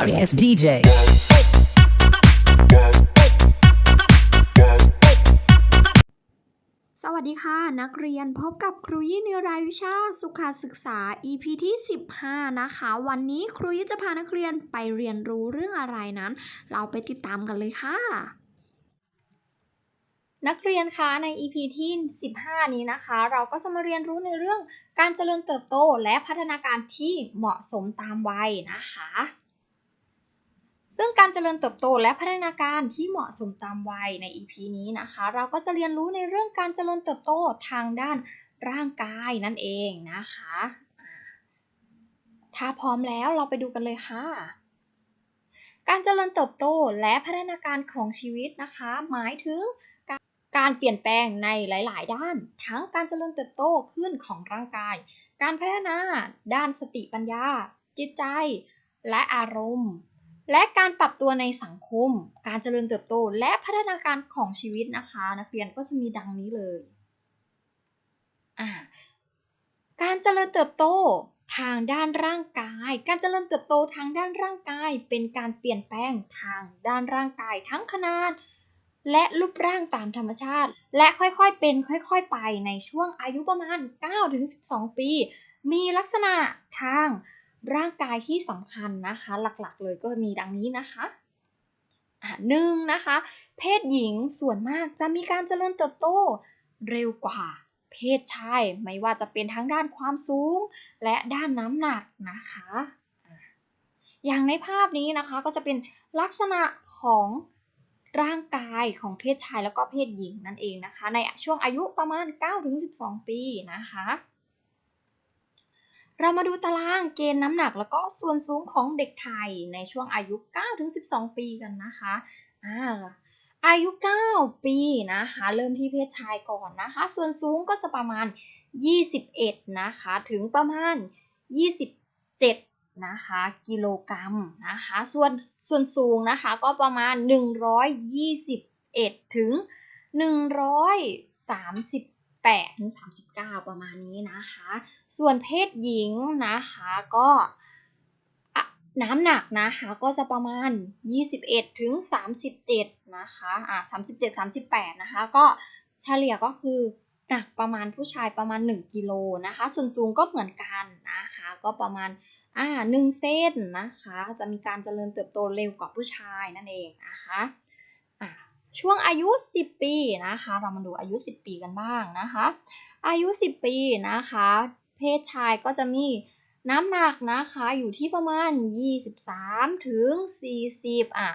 sorry ass DJ. สวัสดีค่ะ นักเรียนพบกับครูยี่ในรายวิชาสุขศึกษา EP ที่ 15 นะคะ วันนี้ครูยี่จะพานักเรียนไปเรียนรู้เรื่องอะไรนั้น เราไปติดตามกันเลยค่ะ นักเรียนคะใน EP ที่ 15 นี้นะคะ เราก็จะมาเรียนรู้ในเรื่องการเจริญเติบโตและพัฒนาการที่เหมาะสมตามวัยนะคะ ซึ่งการเจริญเติบโตและพัฒนาการที่เหมาะสมตามวัยใน EP นี้นะคะ เราก็จะเรียนรู้ในเรื่องการเจริญเติบโตทางด้านร่างกายนั่นเองนะคะ ถ้าพร้อมแล้วเราไปดูกันเลยค่ะ การเจริญเติบโตและพัฒนาการของชีวิตนะคะ หมายถึงการการเปลี่ยนแปลงในหลาย ๆ ด้าน ทั้งการเจริญเติบโตขึ้นของร่างกาย การพัฒนาด้านสติปัญญา จิตใจ และอารมณ์ และการปรับตัวในสังคม การเจริญเติบโต และพัฒนาการของชีวิตนะคะ นักเรียนก็จะมีดังนี้เลย การเจริญเติบโตทางด้านร่างกาย การเจริญเติบโตทางด้านร่างกาย เป็นการเปลี่ยนแปลงทางด้านร่างกายทั้งขนาด และรูปร่างตามธรรมชาติ และค่อยๆเป็นค่อยๆไปในช่วงอายุประมาณ 9-12 ปี มีลักษณะทาง ร่างกายที่สำคัญนะคะ หลักๆ เลยก็มีดังนี้นะคะอะหนึ่งนะคะ เพศหญิงส่วนมากจะมีการเจริญเติบโตเร็วกว่า เพศชายไม่ว่าจะเป็นทั้งด้านความสูง และด้านน้ำหนักนะคะอะอย่างในภาพนี้นะคะก็จะเป็นลักษณะของร่างกายของเพศชายแล้วก็เพศหญิงนั่นเองนะคะ ในช่วงอายุประมาณ 9-12 ปีนะคะ เรามาดูตารางเกณฑ์น้ำหนักแล้วก็ส่วนสูงของเด็กไทยในช่วงอายุ 9-12 ปีกันนะคะอ่าอายุ 9 ปีนะคะ เริ่มที่เพศชายก่อนนะคะ ส่วนสูงก็จะประมาณ 21 นะคะ ถึงประมาณ 27 นะคะ กิโลกรัมนะคะ ส่วนส่วนสูงนะคะก็ประมาณ 121 ถึง 130 8ถึง39 ประมาณนี้นะคะ ส่วนเพศหญิงนะคะก็น้ำหนักนะคะก็จะประมาณ 21ถึง37 นะคะอะ37 38 นะคะ ก็เฉลี่ยก็คือหนักประมาณผู้ชายประมาณ 1กิโลนะคะ ส่วนสูงก็เหมือนกันนะคะ ก็ประมาณอ่า1เซนนะคะ จะมีการเจริญเติบโตเร็วกว่าผู้ชายนั่นเองนะคะ ช่วงอายุ 10 ปีนะคะ เรามาดูอายุ 10 ปีกันบ้างนะคะ อายุ 10 ปีนะคะ เพศชายก็จะมีน้ำหนักนะคะอยู่ที่ประมาณ 23 ถึง 40 อะ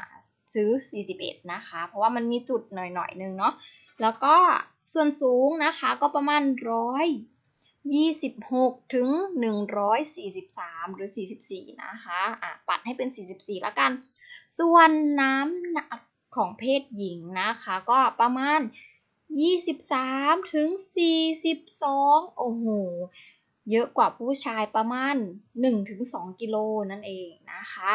ถึง41 นะคะ เพราะว่ามันมีจุดหน่อยๆนึงเนาะ แล้วก็ส่วนสูงนะคะก็ประมาณ 126 ถึง 143 หรือ 44 นะคะ อะ ปัดให้เป็น 44แล้วกัน ส่วนน้ำหนัก ของเพศหญิงนะคะ ก็ประมาณ 23 ถึง 42 โอ้โห เยอะกว่าผู้ชายประมาณ1ถึง2กิโลนั่นเองนะคะ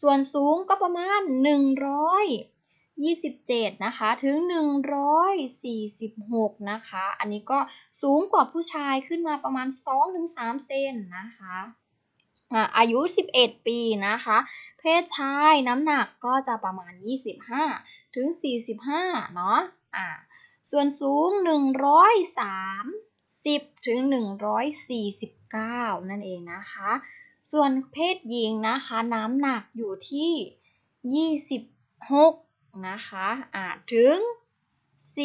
ส่วนสูงก็ประมาณ127 นะคะ ถึง 146 นะคะ อันนี้ก็สูงกว่าผู้ชายขึ้นมาประมาณ 2-3 เซนนะคะ อะอายุ 11 ปีนะคะ เพศชายน้ำหนักก็จะประมาณ 25 ถึง 45 เนาะอ่าส่วนสูง 130 ถึง 149 นั่นเองนะคะ ส่วนเพศหญิงนะคะ น้ำหนักอยู่ที่ 26 นะคะอ่าถึง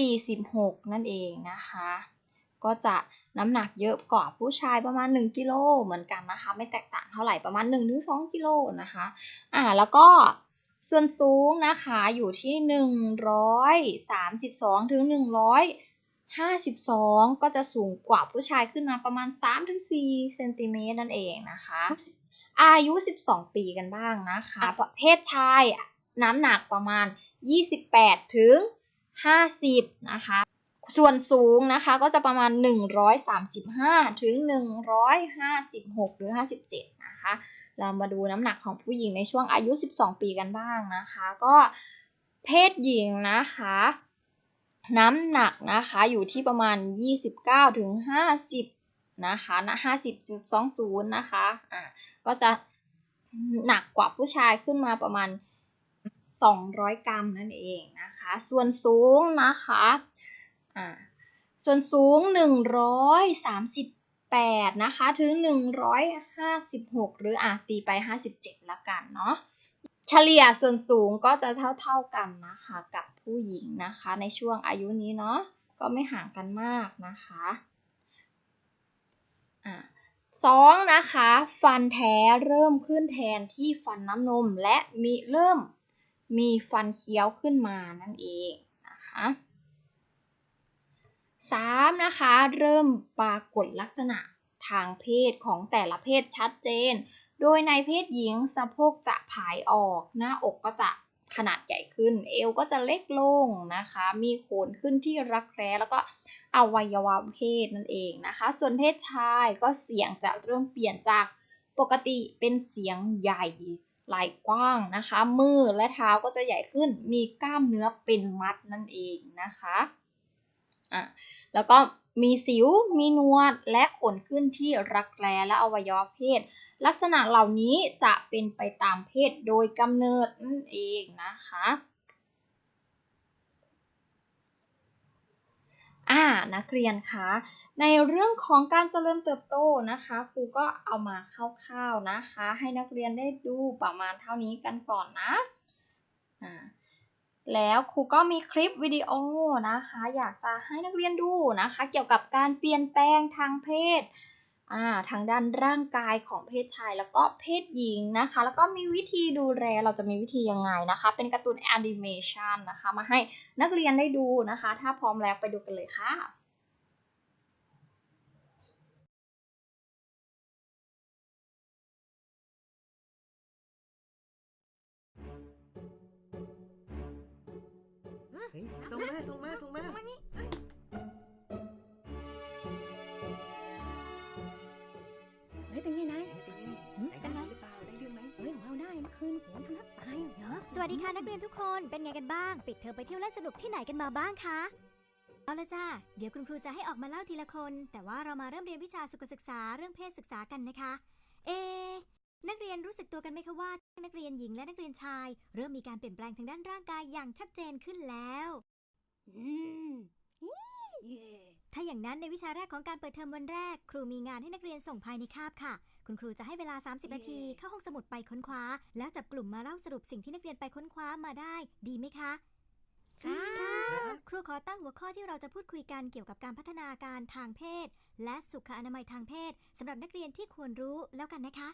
46 นั่นเองนะคะ ก็จะ น้ำหนักเยอะกว่าผู้ชายประมาณ 1กิโลเหมือนกันนะคะ ไม่แตกต่างเท่าไหร่ประมาณ 1-2กิโลนะคะอ่าแล้วก็ส่วนสูงนะคะอยู่ที่ 132ถึง152 ก็จะสูงกว่าผู้ชายขึ้นมาประมาณ 3-4เซนติเมตรนั่นเองนะคะ อายุ 12 ปีกันบ้างนะคะประเภทชายน้ำหนักประมาณ 28ถึง50 นะคะ ส่วนสูงนะคะก็จะประมาณ 135 ถึง 156 หรือ 57 นะคะ เรามาดูน้ำหนักของผู้หญิงในช่วงอายุ 12 ปีกันบ้างนะคะ ก็เพศหญิงนะคะ น้ำหนักนะคะอยู่ที่ประมาณ 29 ถึง 50 นะคะนะ50.20 นะคะอะก็จะหนักกว่าผู้ชายขึ้นมาประมาณ 200 กรัมนั่นเองนะคะ ส่วนสูงนะคะ อ่าส่วนสูง 138 นะคะ ถึง 156 หรืออะตีไป 57 ละกันเนาะ เฉลี่ยส่วนสูงก็จะเท่าๆกันนะคะ กับผู้หญิงนะคะในช่วงอายุนี้เนาะ ก็ไม่ห่างกันมากนะคะอ่าสองนะคะ ฟันแท้เริ่มขึ้นแทนที่ฟันน้ำนมและมีเริ่มมีฟันเคี้ยวขึ้นมานั่นเองนะคะ นะคะ เริ่มปรากฏลักษณะทางเพศของแต่ละเพศชัดเจน โดยในเพศหญิงสะโพกจะผายออก หน้าอกก็จะขนาดใหญ่ขึ้น เอวก็จะเล็กลงนะคะ มีโขนขึ้นที่รักแร้แล้วก็อวัยวะเพศนั่นเองนะคะ ส่วนเพศชายก็เสียงจะเริ่มเปลี่ยนจากปกติเป็นเสียงใหญ่ไหล่กว้างนะคะ มือและเท้าก็จะใหญ่ขึ้น มีกล้ามเนื้อเป็นมัดนั่นเองนะคะ อะแล้วก็มีสิว มีนวด และขนขึ้นที่รักแร้และอวัยวะเพศ ลักษณะเหล่านี้จะเป็นไปตามเพศโดยกำเนิดนั่นเองนะคะอ่านักเรียนคะในเรื่องของการเจริญเติบโตนะคะครูก็เอามาคร่าวๆนะคะ ให้นักเรียนได้ดูประมาณเท่านี้กันก่อนนะอ่า แล้วครูก็มีคลิปวิดีโอนะคะ อยากจะให้นักเรียนดูนะคะ เกี่ยวกับการเปลี่ยนแปลงทางเพศทางด้านร่างกายของเพศชายแล้วก็เพศหญิงนะคะ แล้วก็มีวิธีดูแลเราจะมีวิธียังไงนะคะ เป็นการ์ตูนแอนิเมชันนะคะ มาให้นักเรียนได้ดูนะคะ ถ้าพร้อมแล้วไปดูกันเลยค่ะ ส่งมาส่งมาส่งมาเฮ้ยเป็นไงนายเฮ้ยเป็นไงหืมได้เป็นไรหรือเปล่าได้เรื่องไหมเฮ้ยของเราได้เมื่อคืนโหนทำรักตายเหรอสวัสดีค่ะนักเรียนทุกคนเป็นไงกันบ้าง ปิดเทอมไปเที่ยวเล่นสนุกที่ไหนกันมาบ้างคะเอาละจ้าเดี๋ยวคุณครูจะให้ออกมาเล่าทีละคน แต่ว่าเรามาเริ่มเรียนวิชาสุขศึกษาเรื่องเพศศึกษากันนะคะ เอะนักเรียนรู้สึกตัวกันไหมคะว่า นักเรียนหญิงและนักเรียนชาย เริ่มมีการเปลี่ยนแปลงทางด้านร่างกายอย่างชัดเจนขึ้นแล้วอืมเย่ ถ้าอย่างนั้นในวิชาแรกของการเปิดเทอมวันแรก ครูมีงานให้นักเรียนส่งภายในคาบค่ะ คุณครูจะให้เวลา 30 นาทีเข้าห้องสมุดไปค้นคว้า แล้วจับกลุ่มมาเล่าสรุปสิ่งที่นักเรียนไปค้นคว้ามาได้ ดีไหมคะครับครูขอตั้งหัวข้อที่เราจะพูดคุยกันเกี่ยวกับการพัฒนาการทางเพศ และสุขอนามัยทางเพศสำหรับนักเรียนที่ควรรู้แล้วกันนะคะ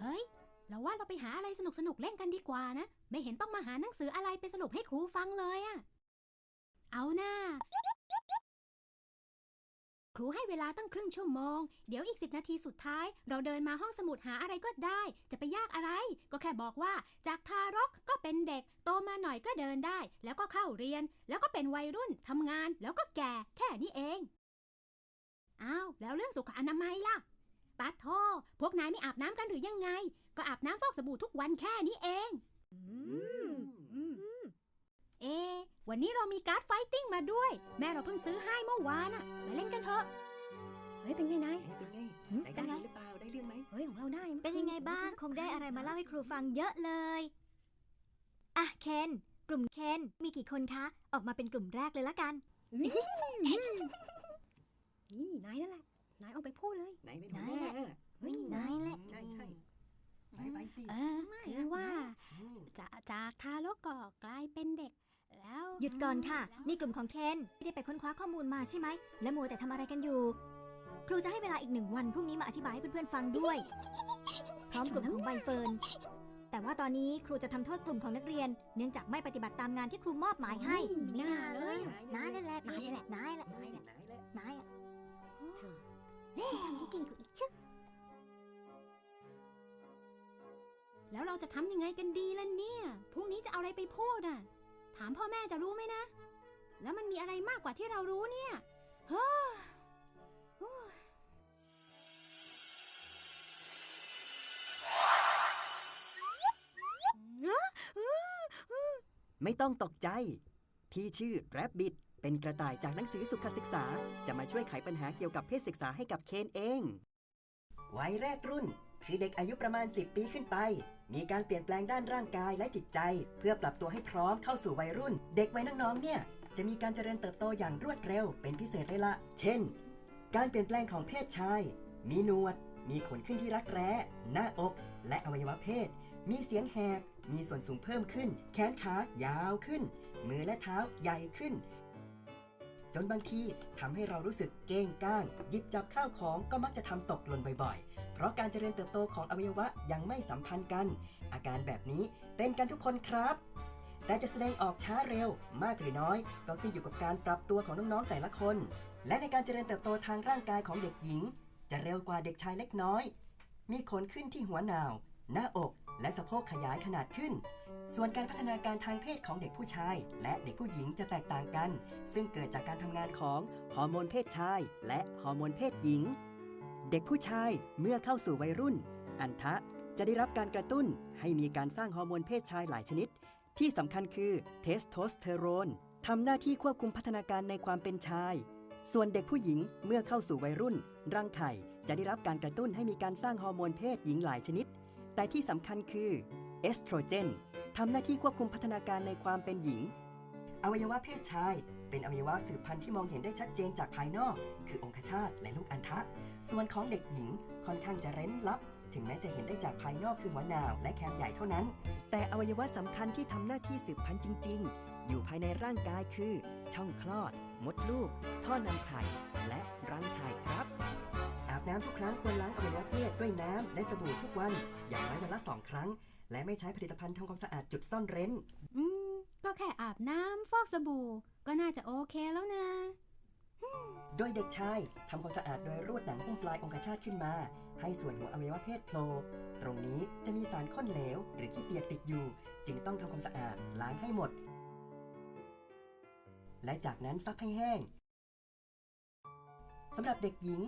เฮ้ย เราว่าเราไปหาอะไรสนุกสนุกเล่นกันดีกว่านะ ไม่เห็นต้องมาหาหนังสืออะไรไปสรุปให้ครูฟังเลยอะเอาหน้า ครูให้เวลาตั้งครึ่งชั่วโมง เดี๋ยวอีกสิบนาทีสุดท้าย เราเดินมาห้องสมุดหาอะไรก็ได้ จะไปยากอะไร ก็แค่บอกว่า จากทารกก็เป็นเด็ก โตมาหน่อยก็เดินได้ แล้วก็เข้าเรียน แล้วก็เป็นวัยรุ่นทำงาน แล้วก็แก่ แค่นี้เอง อ้าว แล้วเรื่องสุขอนามัยล่ะ ปัดโทพวกนายไม่อาบน้ำกันหรือยังไง ก็อาบน้ำฟอกสบู่ทุกวันแค่นี้เองอืมอืมเอะวันนี้เรามีการ์ดไฟติ้งมาด้วย แม่เราเพิ่งซื้อให้เมื่อวานอะไปเล่นกันเถอะ เฮ้ย เป็นไงนายเฮ้ยเป็นไงหืมได้เป็นการไรหรือเปล่า ได้เรื่องไหมเฮ้ย ของเราได้มื่อเป็นยังไงบ้าง คงได้อะไรมาเล่าให้ครูฟังเยอะเลยอะเคน กลุ่มเคน มีกี่คนคะ ออกมาเป็นกลุ่มแรกเลยละกัน นี่ นายนั่นแหละ นายเอาไปพูดเลยไหนเป็นหัวหไหนน้าแหละเฮ้ยนายแหละใช่ใช่ไปไปสิเออคือว่าอืมจะจากทารกก็กลายเป็นเด็ก แล้วหยุดก่อนค่ะ นี่กลุ่มของเคนไม่ได้ไปค้นคว้าข้อมูลมาใช่ไหม และมัวแต่ทำอะไรกันอยู่ ครูจะให้เวลาอีกหนึ่งวันพรุ่งนี้มาอธิบายให้เพื่อนๆฟังด้วย พร้อมกลุ่มของใบเฟิร์นแต่ว่าตอนนี้ครูจะทำโทษกลุ่มของนักเรียน เนื่องจากไม่ปฏิบัติตามงานที่ครูมอบหมายให้ไม่น่าเลยนายนั่นแหละนายแหละนายแหละไหนไหนแหละ นายอะแล้วเราจะทำยังไงกันดีล่ะเนี่ยพรุ่งนี้จะเอาอะไรไปพูดอะ ถามพ่อแม่จะรู้ไหมนะ แล้วมันมีอะไรมากกว่าที่เรารู้เนี่ยเฮ้อไม่ต้องตกใจที่ชื่อ Rabbit เป็นกระต่ายจากหนังสือสุขศึกษา จะมาช่วยไขปัญหาเกี่ยวกับเพศศึกษาให้กับเคนเอง วัยแรกรุ่น คือเด็กอายุประมาณ 10 ปีขึ้นไป มีการเปลี่ยนแปลงด้านร่างกายและจิตใจ เพื่อปรับตัวให้พร้อมเข้าสู่วัยรุ่น เด็กวัยน้องๆเนี่ย จะมีการเจริญเติบโตอย่างรวดเร็วเป็นพิเศษเลยละเช่น การเปลี่ยนแปลงของเพศชาย มีหนวด มีขนขึ้นที่รักแร้ หน้าอก และอวัยวะเพศ มีเสียงแหบ มีส่วนสูงเพิ่มขึ้น แขนขายาวขึ้น มือและเท้าใหญ่ขึ้น จนบางทีทำให้เรารู้สึกเก้งก้าง หยิบจับข้าวของก็มักจะทำตกหล่นบ่อยๆ เพราะการเจริญเติบโตของอวัยวะยังไม่สัมพันธ์กัน อาการแบบนี้เป็นกันทุกคนครับ แต่จะแสดงออกช้าเร็วมากหรือน้อย ก็ขึ้นอยู่กับการปรับตัวของน้องๆแต่ละคน และในการเจริญเติบโตทางร่างกายของเด็กหญิง จะเร็วกว่าเด็กชายเล็กน้อย มีขนขึ้นที่หัวหนาว หน้าอกและสะโพกขยายขนาดขึ้น ส่วนการพัฒนาการทางเพศของเด็กผู้ชาย และเด็กผู้หญิงจะแตกต่างกัน ซึ่งเกิดจากการทำงานของฮอร์โมนเพศชาย และฮอร์โมนเพศหญิง เด็กผู้ชายเมื่อเข้าสู่วัยรุ่น อันทะจะได้รับการกระตุ้นให้มีการสร้างฮอร์โมนเพศชายหลายชนิด ที่สำคัญคือเทสโทสเตอโรนทำหน้าที่ควบคุมพัฒนาการในความเป็นชาย ส่วนเด็กผู้หญิงเมื่อเข้าสู่วัยรุ่น รังไข่จะได้รับการกระตุ้นให้มีการสร้างฮอร์โมนเพศหญิงหลายชนิด แต่ที่สำคัญคือเอสโตรเจนทำหน้าที่ควบคุมพัฒนาการในความเป็นหญิง อวัยวะเพศชาย เป็นอวัยวะสืบพันธุ์ที่มองเห็นได้ชัดเจนจากภายนอก คือองคชาตและลูกอัณฑะส่วนของเด็กหญิงค่อนข้างจะเร้นลับ ถึงแม้จะเห็นได้จากภายนอกคือหัวนาวและแคมใหญ่เท่านั้น แต่อวัยวะสำคัญที่ทำหน้าที่สืบพันธุ์จริง ๆ อยู่ภายในร่างกายคือ ช่องคลอด มดลูก ท่อนำไข่และรังไข่ครับ อาบน้ำทุกครั้งควรล้างอวัยวะเพศด้วยน้ำและสบู่ทุกวัน อย่างน้อยวันละสองครั้ง และไม่ใช้ผลิตภัณฑ์ทำความสะอาดจุดซ่อนเร้น อืม ก็แค่อาบน้ำฟอกสบู่ ก็น่าจะโอเคแล้วนะ โดยเด็กชายทำความสะอาดโดยรูดหนังหุ้มปลายองคชาตขึ้นมา ให้ส่วนหัวอวัยวะเพศโผล่ตรงนี้จะมีสารข้นเหลว หรือขี้เปียกติดอยู่ จึงต้องทำความสะอาดล้างให้หมด และจากนั้นซักให้แห้งสำหรับเด็กหญิง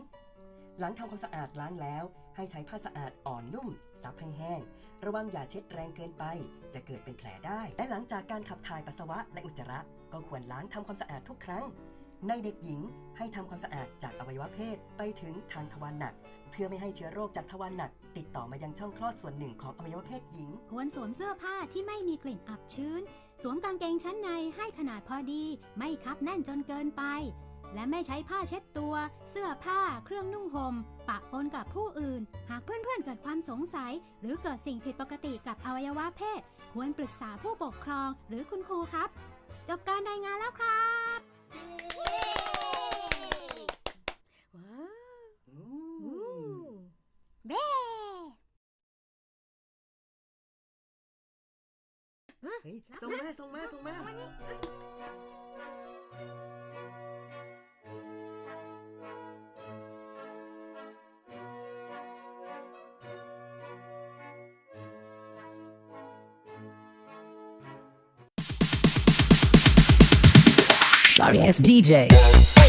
หลังทำความสะอาดล้างแล้ว ให้ใช้ผ้าสะอาดอ่อนนุ่ม ซับให้แห้ง ระวังอย่าเช็ดแรงเกินไป จะเกิดเป็นแผลได้ และหลังจากการขับถ่ายปัสสาวะและอุจจาระ ก็ควรล้างทำความสะอาดทุกครั้ง ในเด็กหญิงให้ทำความสะอาดจากอวัยวะเพศไปถึงทางทวารหนัก เพื่อไม่ให้เชื้อโรคจากทวารหนัก ติดต่อมายังช่องคลอดส่วนหนึ่งของอวัยวะเพศหญิง ควรสวมเสื้อผ้าที่ไม่มีกลิ่นอับชื้น สวมกางเกงชั้นในให้ขนาดพอดี ไม่คับแน่นจนเกินไป และไม่ใช้ผ้าเช็ดตัว เสื้อผ้า เครื่องนุ่งห่มปะปนกับผู้อื่น หากเพื่อนๆเกิดความสงสัย หรือเกิดสิ่งผิดปกติกับอวัยวะเพศ ควรปรึกษาผู้ปกครองหรือคุณครูครับ จบการรายงานแล้วครับว้าวอือู้มเบ้เฮ้ยส่งมาส่งมาส่งมา Sorry ass DJ.